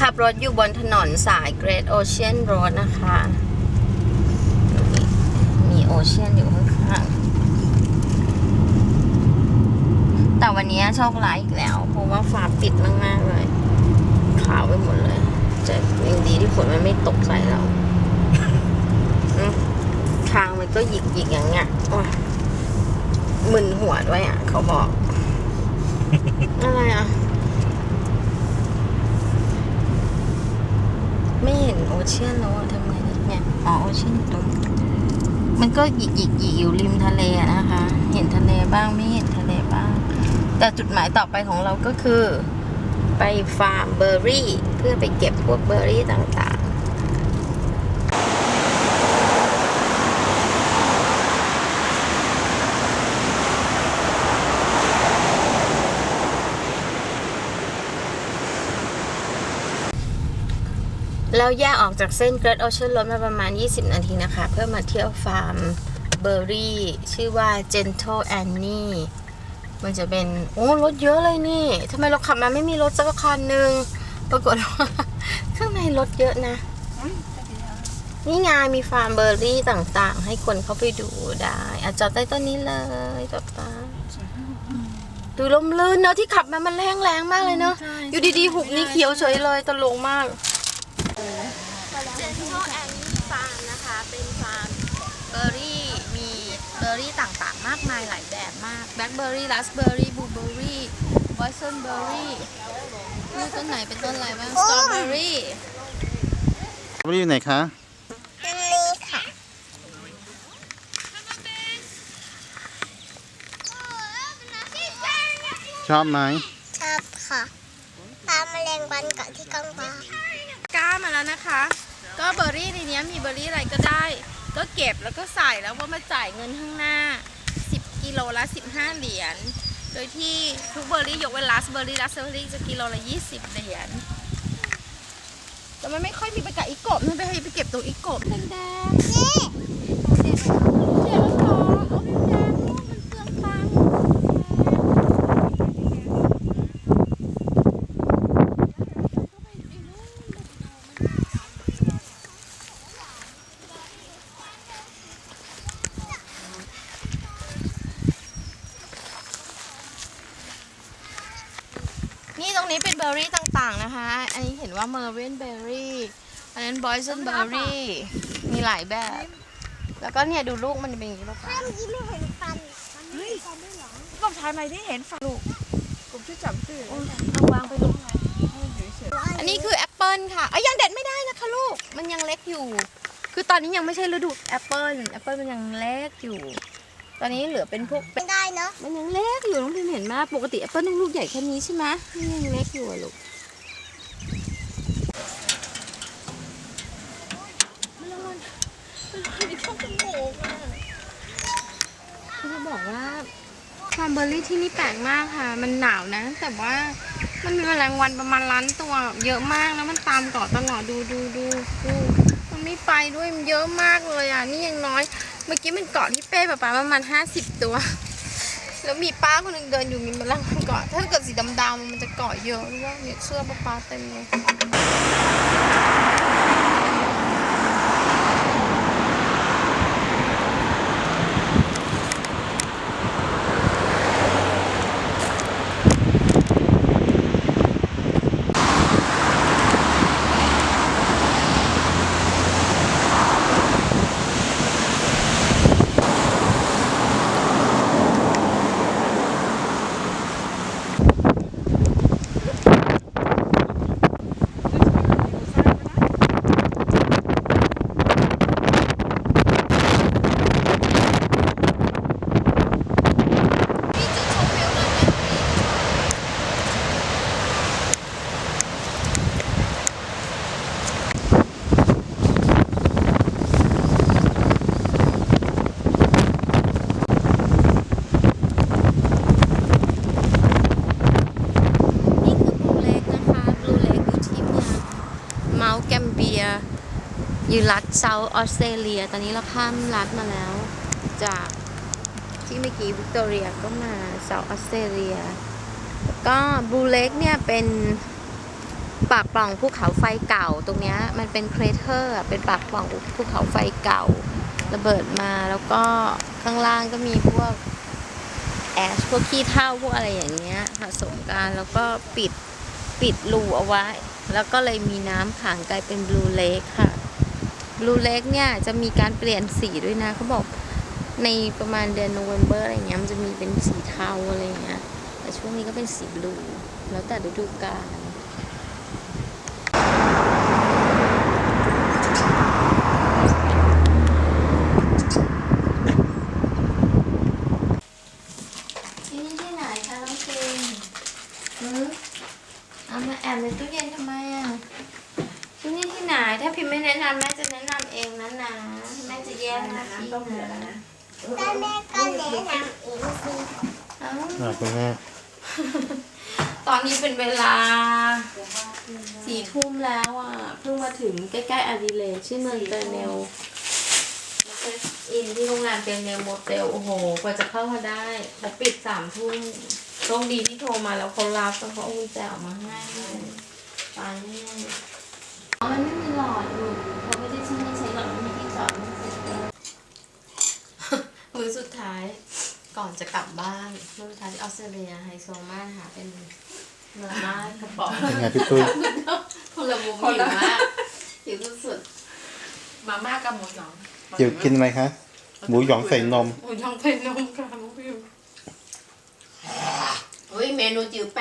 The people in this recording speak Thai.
ขับรถอยู่บนถนนสาย Great Ocean Road นะคะ มีโอเชียนอยู่ข้างๆ แต่วันนี้โชคร้ายอีกแล้ว เพราะว่าฟ้าปิดมากๆเลย ขาวไปหมดเลยแต่ยังดีที่ฝนมันไม่ตกใส่เราอืมทางมันก็หยิกหยิกๆอย่างเงี้ยโอ้ยมึนหัวด้วยอะ เขาบอก อะไรอะ ไม่เห็นโอเชียนแล้วอทำไงเนี่ยอ๋อโอเชียนตรงมันก็หยิกหยิกหยิกอยู่ริมทะเลนะคะ เห็นทะเลบ้างไม่เห็นทะเลบ้าง แต่จุดหมายต่อไปของเราก็คือ ไปฟาร์มเบอร์รี่ เพื่อไปเก็บพวกเบอร์รี่ต่างๆ แล้วแยกออกจากเส้นเกรดโอเชียนรถมาประมาณ 20 นาทีนะคะ เพื่อมาเที่ยวฟาร์มเบอร์รี่ ชื่อว่า Gentle Annie มันจะเป็น โอ้ รถเยอะเลยนี่ทำไมเราขับมาไม่มีรถสักคันหนึ่งปรากฏว่าข้างในรถเยอะนะ นี่ไงมีฟาร์มเบอร์รี่ต่างๆ ให้คนเข้าไปดูได้อะจอดใต้ต้นนี้เลยจอดตาดูลมลื่นเนอะที่ขับมามันแรงแรงๆมากเลยเนอะอยู่ดีๆหุบนี่เขียวเฉยเลยตลกมาก เจนโทแอนนี่ฟาร์มนะคะ เป็นฟาร์มเบอร์รี่มีเบอร์รี่ต่างๆ มากมายหลายแบบมากแบล็คเบอร์รี่ราสเบอร์รี่บลูเบอร์รี่บอยซันเบอร์รี่ต้นไหนเป็นต้นอะไรบ้างสตรอเบอร์รี่วันนี้อยู่ไหนคะนี่ค่ะชอบไหม ชอบค่ะปลาแมลงวันเกาะที่กองปลา ก้ามา แล้วนะคะ ก็เบอร์รี่ในเนี้ยมีเบอร์รี่อะไรก็ได้ ก็เก็บแล้วก็ใส่แล้วว่ามาจ่ายเงินข้างหน้า 10 กิโลละ 15 เหรียญ โดยที่ทุกเบอร์รี่ยกเว้นลัสเบอร์รี่ลัสเบอร์รี่จะกิโลละ 20 เหรียญ แต่มันไม่ค่อยมีไปกับอีกกบมันไปให้ไปเก็บตรงอีกกบแดงๆนี่เดี๋ยวแล้วเหรอเอาแดงๆนู่นมันเปลืองตังค์นี่ตร งนี้เป็นเบอร์รี่ต่างๆนะคะ อันนี้เห็นว่าเมอร์เวนเบอร์รี่ อันนั้นบอยซันเบอร์รี่ มีหลายแบบ แล้วก็เนี่ยดูลูกมันเป็นอย่างนี้ป่ะถ้าเมื่อกี้ไม่เห็นฟันกบถ่ายใหม่ที่เห็นฝันลูกกบช่วยจับตื้อเอาวางไปลูกอันนี้คือแอปเปิลค่ะเอ้ยยังเด็ดไม่ได้นะคะลูก มันยังเล็กอยู่ คือตอนนี้ยังไม่ใช่ฤดูแอปเปิลแอปเปิลมันยังเล็กอยู่ ตอนนี้เหลือเป็นพวกเป็ไม่ดได้เนาะมันยังเล็กอยู่น้องพิมเห็นไหมปกติแอปเปิลต้องลูกใหญ่แค่นี้ใช่ไหมนี่ยังเล็กอยู่อะลูกคือจะบอกว่าฟาร์มเบอร์รี่ที่นี่แปลกมากค่ะ มันหนาวนะ แต่ว่ามันมีแมลงวันประมาณล้านตัว เยอะมากแล้วมันตามเกาะตลอดดูดูดูดูมันไม่ไปด้วยมันเยอะมากเลยอะนี่ยังน้อย เมื่อกี้มันเกาะที่เป้ประมาณห้าสิบตัว แล้วมีป้าคนหนึ่งเดินอยู่มีมลงวันเกาะ ถ้าเกิดสีดำๆมันจะเกาะเยอะหรือว่าเนี่ยเสื้อป้าป้าเต็มเลย นี่คือบลูเล็กนะคะบลูเล็กอยู่ที่เมืองเมาส์แกมเบีย อยู่ รัฐเซาท์ออสเตรเลีย ตอนนี้เราข้ามรัฐมาแล้ว จากที่เมื่อกี้วิกตอเรียก็มาเซาท์ออสเตรเลีย ก็บลูเล็กเนี่ยเป็นปากปล่องภูเขาไฟเก่าตรงเนี้ยมันเป็นเครเทอร์เป็นปากปล่องภูเขาไฟเก่า ระเบิดมาแล้วก็ข้างล่างก็มีพวกแอชพวกขี้เถ้าพวกอะไรอย่างเงี้ยผสมกันแล้วก็ปิดปิดรูเอาไว้ แล้วก็เลยมีน้ำขังกลายเป็นบลูเลกค่ะ บลูเลกเนี่ยจะมีการเปลี่ยนสีด้วยนะเขาบอกในประมาณเดือนโนเวม ber อะไรเงี้ยมันจะมีเป็นสีเทาอะไรเงี้ยแต่ช่วงนี้ก็เป็นสีบลูแล้วแต่ฤดูกาลที่นี่ที่ไหนคะน้องคิงหือเอามาแอบในตู้เย็นทำไมอะที่นี่ที่ไหนถ้าพิมพ์ไม่แนะนำแม่จะแนะนำเองนะนะแม่จะแย กหน้าที่นะก็แม่ก็แนะนำเองสิเอ้าอ่าคุณแม่ตอนนี้เป็นเวลาสี่ทุ่มแล้วอะ เพิ่งมาถึงใกล้ๆอาดิเลดชื่อเมืองเตอร์เนลมาเช็คอินที่โรงแรมเตอร์เนลโมเตลโอ้โห กว่าจะเข้ามาได้เขาปิดสามทุ่มโชคดีที่โทรมาแล้วเขารับแล้วเขาเอากุญแจออกมาให้ตายแน่ ท้ายก่อนจะกลับบ้านมือสุดท้ายที่ออสเตรเลียไฮโซมากค่ะเป็นเนื้อมากกระป๋องเป็นไงพี่ตุ้ยคนละมุมหิวมากหิวสุดมาม่ากับหมูหยองเดี๋ยวกินอะไรคะหมูหยองใส่นม ๆหมูยองเป็นนมค่ะน้องพิมอุ้ยเมนูจิ๋วแป